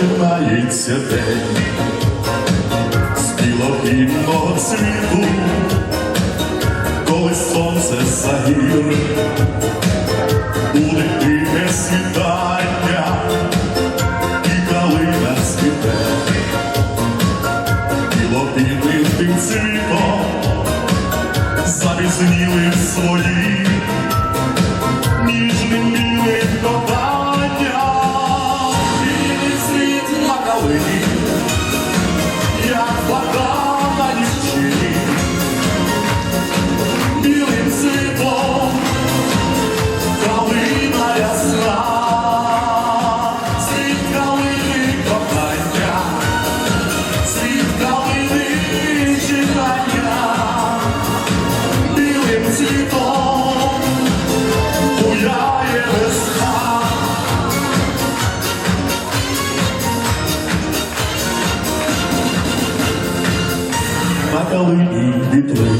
починається день. З білогінного світу, коли сонце загір, буде тихе світання, і калина цвіте, білопінним тим цвітом, запізнілим своїм, на і вітри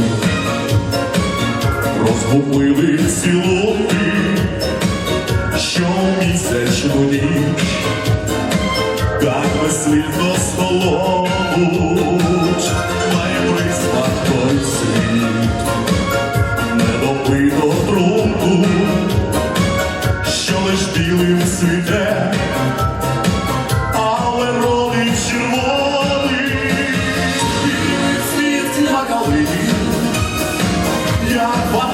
розгубили цілоти, що місячну ніч, God.